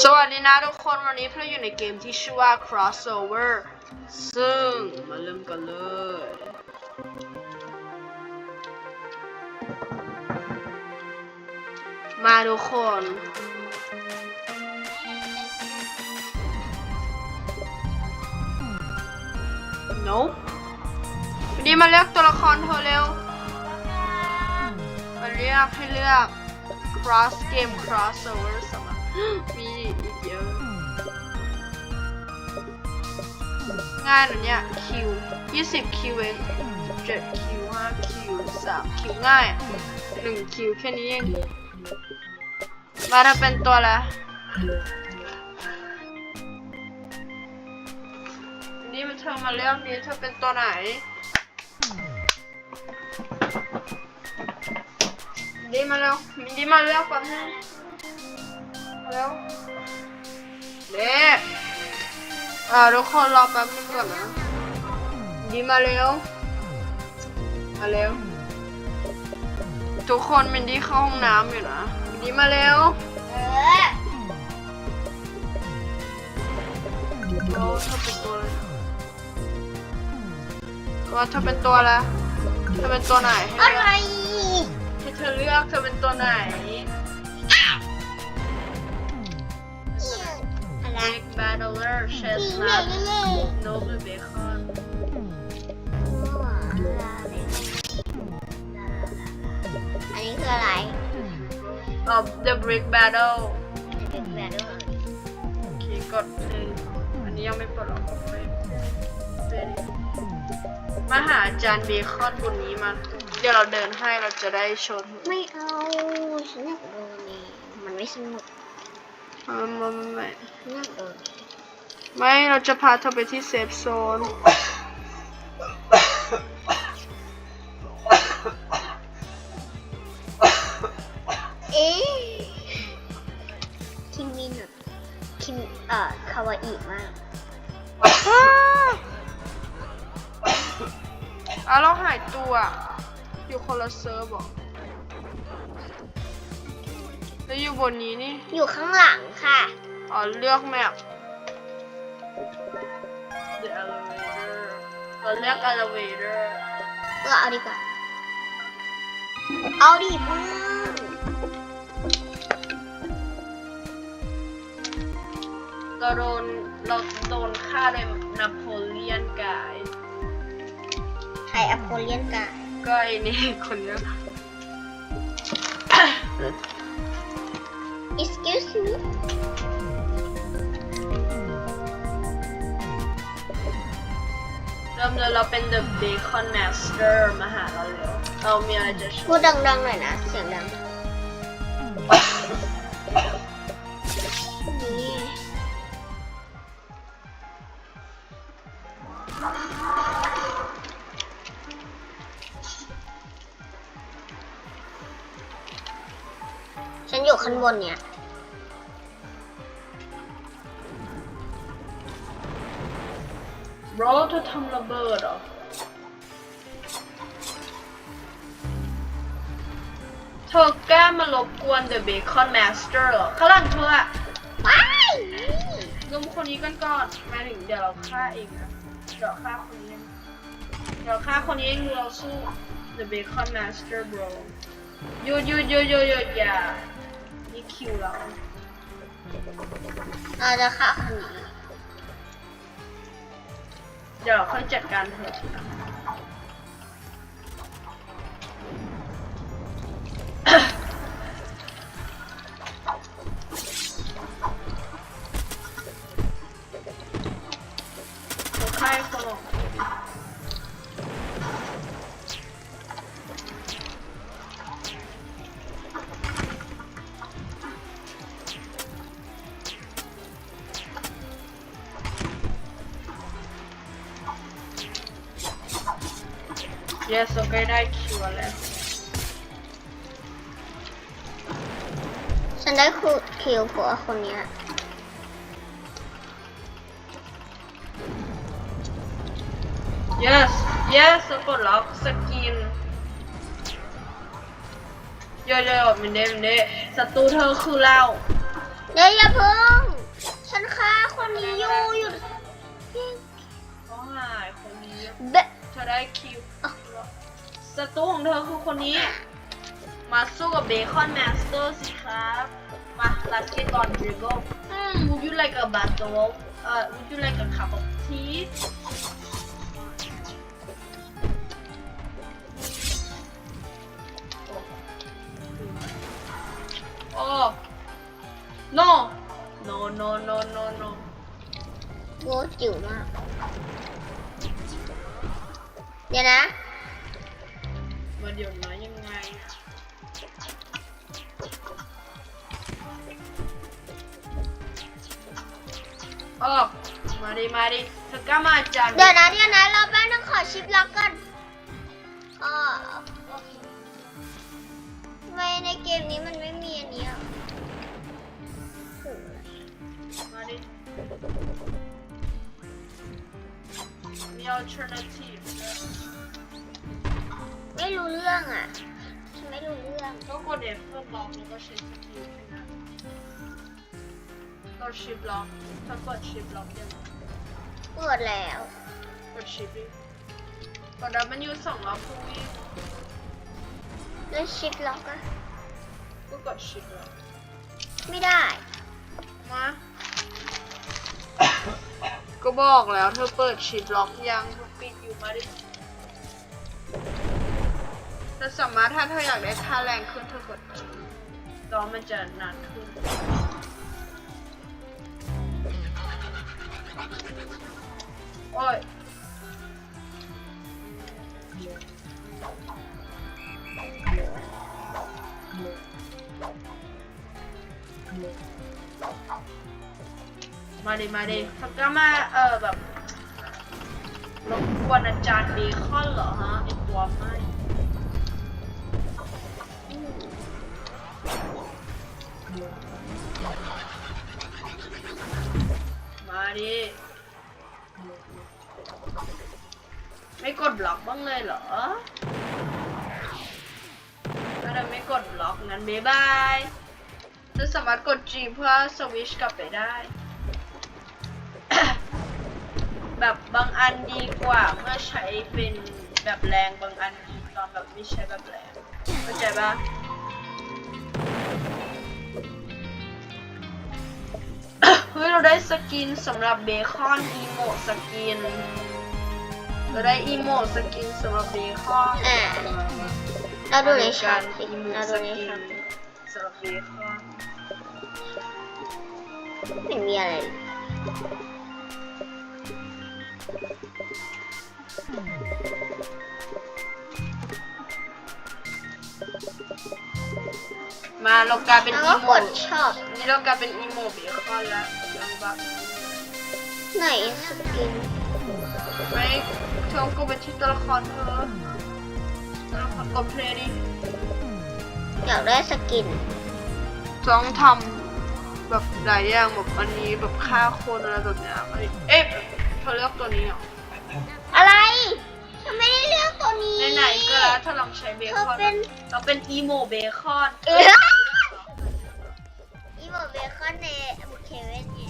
สวัสดีนะทุกคนวันนี้เราอยู่ในเกมที่ชื่อว่า crossover ซึ่งมาเริ่มกันเลย มาทุกคน nope วันนี้มาเลือกตัวละครเธอเร็ว มาเลือกให้เลือก cross game crossover ส มีอีกเยอะง่ายนะเนี่ยคิว20คิวเอง7คิว5คิว3คิวง่าย1คิวแค่นี้เอง มาถ้าเป็นตัวละนี่มันเธอมาเลือกนี้เธอเป็นตัวไหนมินดี้มาเร็วมินดี้มาเลือกก่อนให้ มาเร็วเด็กอ่าทุกคนรอแป๊บนึงก่อนนะมินดี้มาเร็ว มาเร็ว ทุกคนมินดี้เข้าห้องน้ำอยู่นะมินดี้มาเร็วเออโอ้เธอเป็นตัวอะไรว่าเธอเป็นตัวอะไรเธอเป็นตัวไหนให้อะไรให้เธอเลือกเธอเป็นตัวไหน อะไร Big Battler ดี Chestnut เย่ Noble Bacon อันนี้คืออะไร of the Brick Battle เป็นแบบด้วยโอเคกดหนึ่งอันนี้ยังไม่ปลดล็อกไม่เป็นมาหาจานเบคอนบนนี้มา เดี๋ยวเราเดินให้เราจะได้ชน ไม่เอาฉันอยากดูนี่มันไม่สนุก ไม่ไม่ไม่ไม่เราจะพาเธอไปที่เซฟโซน เอ๊ะคิมมินอะคิมเอ่อคาวาอิมากอะเราหายตัว อยู่คนละเซิร์ฟหรอแล้วอยู่บนนี้นี่ อยู่ข้างหลัง ค่ะ อ๋อเลือกแมป The elevator เราเลือก elevator เออเอาดีกว่า เอาดิมึงเราโดนเราโดนฆ่าโดยนโปเลียนกายไทยอโพเลียนกายก็ไอ้นี่คนเนี้ย excuse me เริ่มเลยเราเป็น The Bacon Master มาหาเราเร็วเรามีอะไรจะช่พูวยดดังๆหน่อยนะ เสียงดัง นี่ ข้างบนเนี่ยโรเธอทำระเบิดเหรอเธอกล้ามารบกวน The Bacon Master เหรอข้างหลังเธออะว้ายลุมคนนี้กันก่อนหมายถึงเดี๋ยวเราฆ่าเองนะเดี๋ยวฆ่าคนนี้เองเดี๋ยวฆ่าคนนี้เองเราสู้ The Bacon Master bro หยุดหยุดหยุดหยุดหยุดอย่า นี่คิวเราเราจะฆ่าคนนี้เดี๋ยวเราค่อยจัดการเธอที yes โอเคได้คิวแล้ว ฉันได้คูคิวผัวคนเนี้ย yes yes กดล็อกสกินโยโย่มินเดมินเดศัตรูเธอคือเราเดี๋ยวอย่าเพิ่ง ฉันฆ่าคนนี้อยู่อยู่ก็หายคนนี้เบะเธอได้คิว ศัตรูของเธอคือคนนี้ มาสู้กับเบคอนแมสเตอร์สิครับ มา let's get on dribble อืม would you like a battle เอ่อ would you like a cup of tea โอ้ no no no no no no โว้จิ๋วมาก เดี๋ยวนะ มาเดี๋ยวนะยังไงโอ้มาดิ มาดิเธอกล้ามาจังเดี๋ยวนะเดี๋ยวนะเราแป๊บนึงขอชิปล็อกก่อนอ๋อโอเคทำไมในเกมนี้มันไม่มีอันนี้อะมาดิมี alternative ไม่รู้เรื่องอะฉันไม่รู้เรื่อง ก็กด F เพื่อบล็อกแล้วก็ใช้สกิลแค่นั้นกด shift บล็อกถ้ากด shift บล็อกยังไงเปิดแล้วกด shift ดิกดดับมันอยู่สองรอบพูวิ่งแล้วชิปล็อกอะก็กด shift บล็อกไม่ได้ มาก็บอกแล้วเธอเปิดชีดล็อกยังเธอปิดอยู่มาดิ เธอสามารถถ้าเธออยากได้ค่าแรงขึ้นเธอกดจอมันจะนานขึ้นโอ้ยมาดิมาดิทักก็มา เออแบบรบกวนอาจารย์เบคอนเหรอฮะไอตัวไม่ มาดิ ไม่กดบล็อกบ้างเลยเหรอถ้าเราไม่กดบล็อกงั้นบ๊ายบายจะสามารถกด G เพื่อสวิชกลับไปได้ แบบบางอันดีกว่าเมื่อใช้เป็นแบบแรงบางอันดีตอนแบบไม่ใช้แบบแรงเข้าใจปะ ฮ้ยเราได้สกินสำหรับเบคอนอีโมสกิน เราได้อีโมสกินสำหรับเบคอนอ่า เราดูในช็อปสิอีโมเราสดูในกิช็อนปสำหรับเบคอนไม่มีอะไรมาเรากลายเป็นแล้วอีก็โมกดช็อปนี่เรากลายเป็นอีโมเบคอนแล้ว ลองแบบไหนสกินไม่เธอก็ไปที่ตัวละครเธอตัวละครกดเพลย์ดิอยากได้สกินต้องทำแบบหลายอย่างแบบอันนี้แบบฆ่าคนอะไรแบบเนี้ยอันนี้เอ๊ะเธอเลือกตัวนี้เหรออะไรฉันไม่ได้เลือกตัวนี้ไหนๆก็แล้วถ้าลองใช้เบคอนเธอเป็นเราเป็นอีโมเบคอนเอออีโมเบคอนในบุคเคเว่น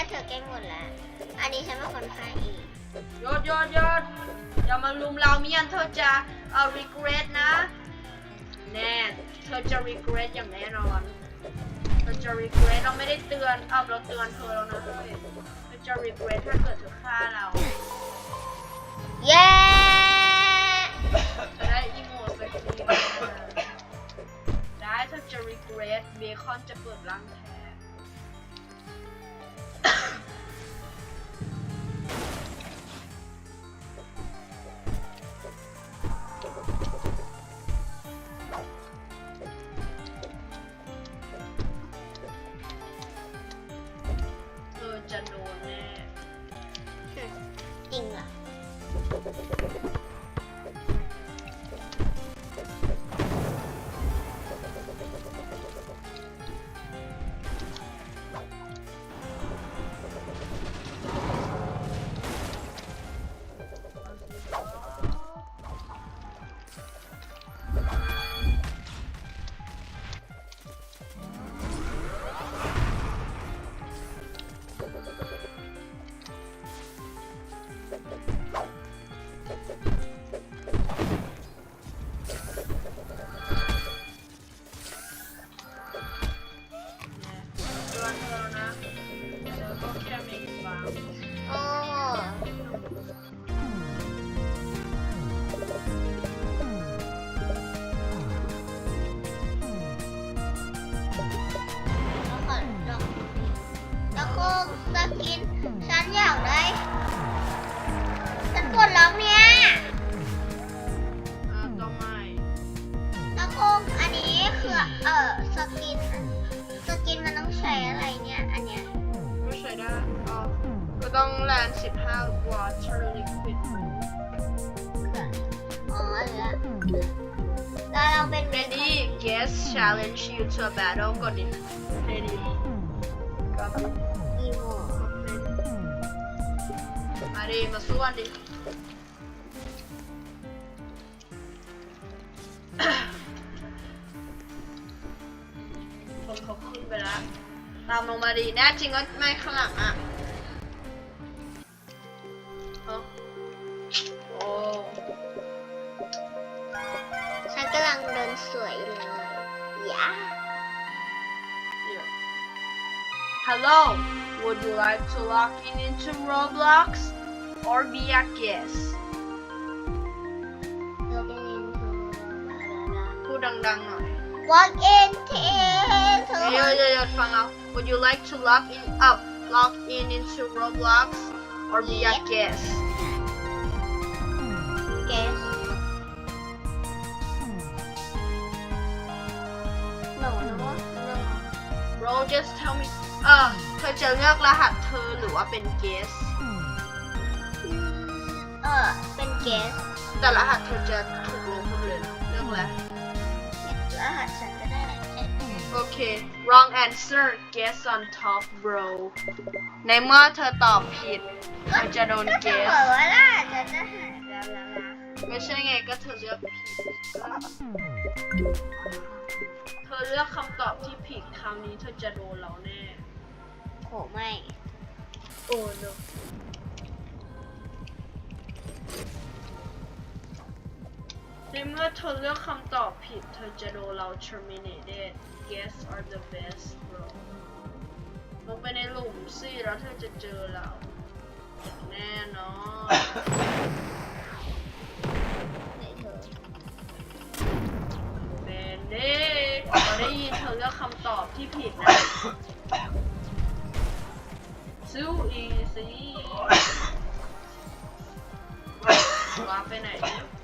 นั้นไปอุ้ยเลือดเธอแกล้งหมดแล้ว อันนี้ฉันเป็นคนฆ่าเองหยดหยดหยดอย่ามาลุมเราเมียนเธอจะเอา regret นะ แน่เธอจะ regret อย่างแน่นอนเธอจะ regret เราไม่ได้เตือนเอาเราเตือนเธอแล้วนะเฮ้ยเธอจะ regret ถ้าเกิดเธอฆ่าเราเย้จะได้อีโมดไปทีมาได้เธอจะ regret เบคอนจะเปิดรังแท ต้องแลน15 water liquid อ๋อเหลือแล้วเราเป็น ready guess challenge you to a battle ก่อนดิ ready ก็อีโมมาดิมาสู้กันดิคนเขาขึ้นไปแล้วตามลงมาดีแน่จริงก็ไม่ข้างหลังอะ translating. Yeah. yeah. Hello, would you like to log in into Roblox or be a guest? Log in into. Yeah, yeah, yeah. Fun. Would you like to log in uh, up? Log in into Roblox or be yeah. guest? Just tell me เออเธอจะเลือกรหัสเธอหรือว่าเป็น guest เออ เป็นเกสแต่รหัสเธอจะถูกลงหมดเลยนะเลือกแล้ว รหัสฉันก็ได้โอเค wrong answer guess on top bro ในเมื่อเธอตอบผิดเธอจะโดนก็จะ guess บอกว่าล่ะฉันจะหายแล้วแล้วแล้ว ไม่ใช่ไงก็เธอเลือกผิดก็เธอเลือกคำตอบที่ผิดคราวนี้เธอจะโดนเราแน่ โหไม่ โอ้ no ในเมื่อเธอเลือกคำตอบผิด เธอจะโดนเรา terminated guess are the best bro ลงไปในหลุมสิแล้วเธอจะเจอเราแน่นอนไหน ได้ยินเธอเลือกคำตอบที่ผิดนะซูอีซีว้าไปไหนเนี่ย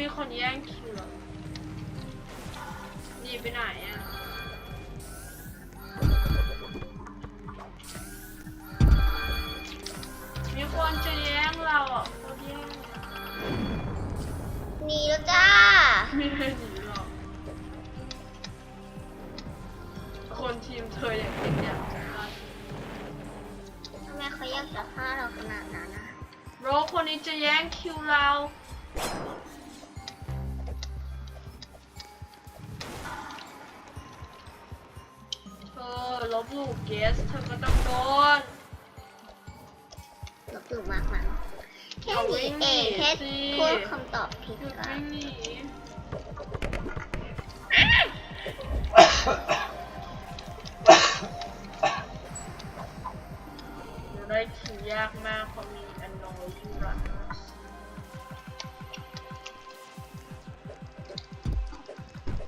มีคนแย่งคิวเหรอหนีไปไหนอะมีคนจะแย่งเราอะโคตรแย่งอะหนีแล้วจ้า ไม่ให้หนีหรอกคนทีมเธออย่างเป็นอย่างจะฆ่าทำไมเขาอยากจะฆ่าเราขนาดนั้นนะโรคคนนี้จะแย่งคิวเรา เธอลบหลู่เกสเธอก็ต้องโดนลบหลู่มากมั้งแค่หนีเองแค่พูดคำตอบผิดหยุดก็ไม่หนีจะได้คิวยากมากเพราะมี annoying runners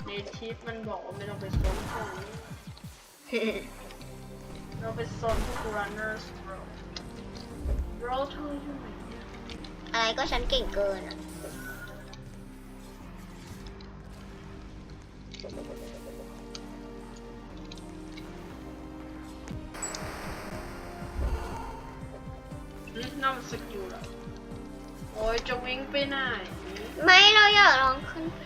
ในทิปมันบอกว่าไม่ต้องไปซนพวกนี้ เราไปซนพวก runners bro bro เธออยู่ไหนเนี่ยอะไรก็ฉันเก่งเกินอะอืมน่ามันสกิลละโอ้ยจะวิ่งไปไหน ไม่เราอยากลองขึ้นไป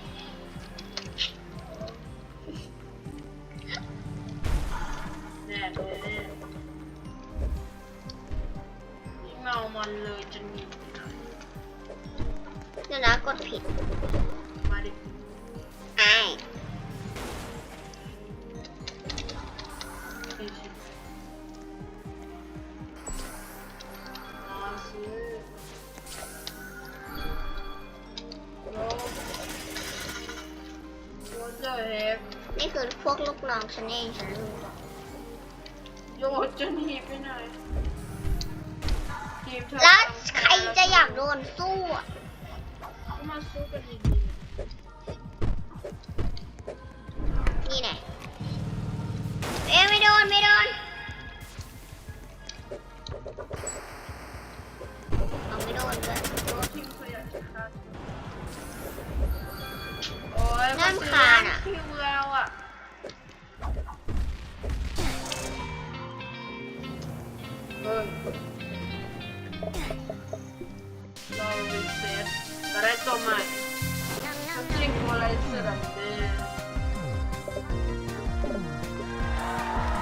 นี่คือพวกลูกน้องฉันเองฉันรู้หรอกโยจะหนีไปไหนทีมเธอแล้วใครจะอยากโดนสู้อะก็มาสู้กันดี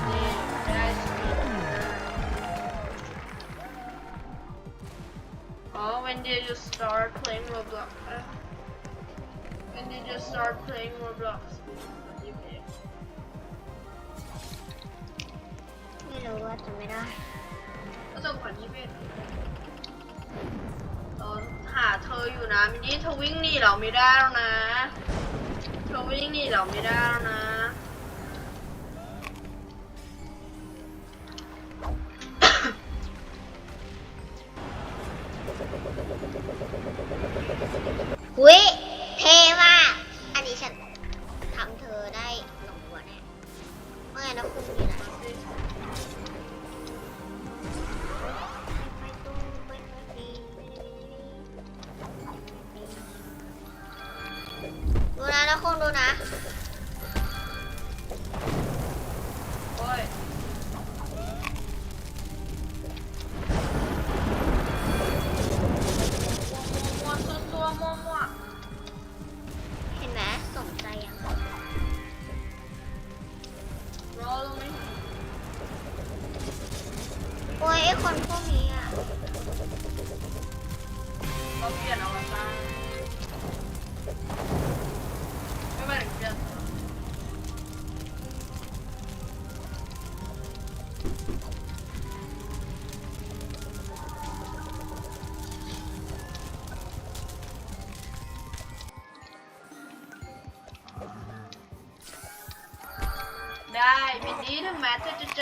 นี่ได้สปีดอ๋อ when did you start playing Roblox เอ๊ะ when did you start playing Roblox ยี่สิบเอ็ดไม่รู้ว่าจะไม่ได้ ก็จะผ่อนี้เอ็ดตอนหาเธออยู่นะมินนี่เธอวิ่งหนีเราไม่ได้แล้วนะ เธอวิ่งหนีเราไม่ได้แล้วนะ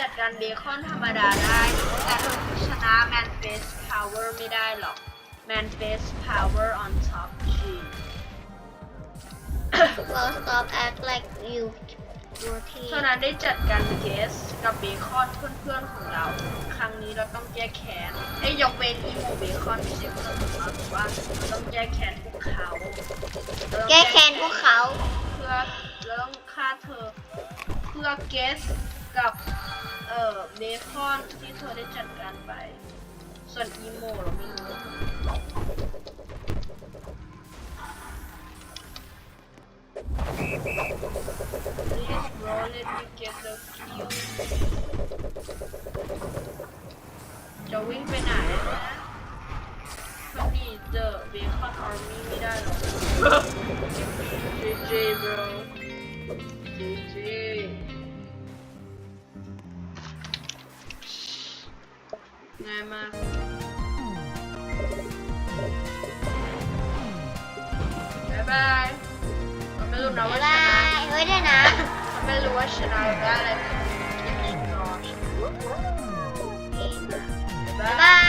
ดการเบคอนธรรมดาได้ แต่เธอชนะแมนเฟสพาวเวอร์ไม่ได้หรอก Man face power on top G. well stop act like you ตัวทีโซนาได้จัดการเกสกับเบคอนเพื่อนๆของเรา ครั้งนี้เราต้องแก้แค้นไอ้ยยกเว้นอีโมเบคอนไม่ใช่เพื่อนของเราแต่ว่าเราต้องแก้แค้นพวกเขาเราต้องแก้แค้นพวกเขา เพื่อเราต้องฆ่าเธอเพื่อเกสกับเอ่อเบคอนที่เธอได้จัดการไป ส่วนอีโมเราไม่รู้จะวิ่งไปไหนนะคนดีเจอเบคอนอาร์มี่ไม่ได้หรอก GG bro na Come? Bye. Bye.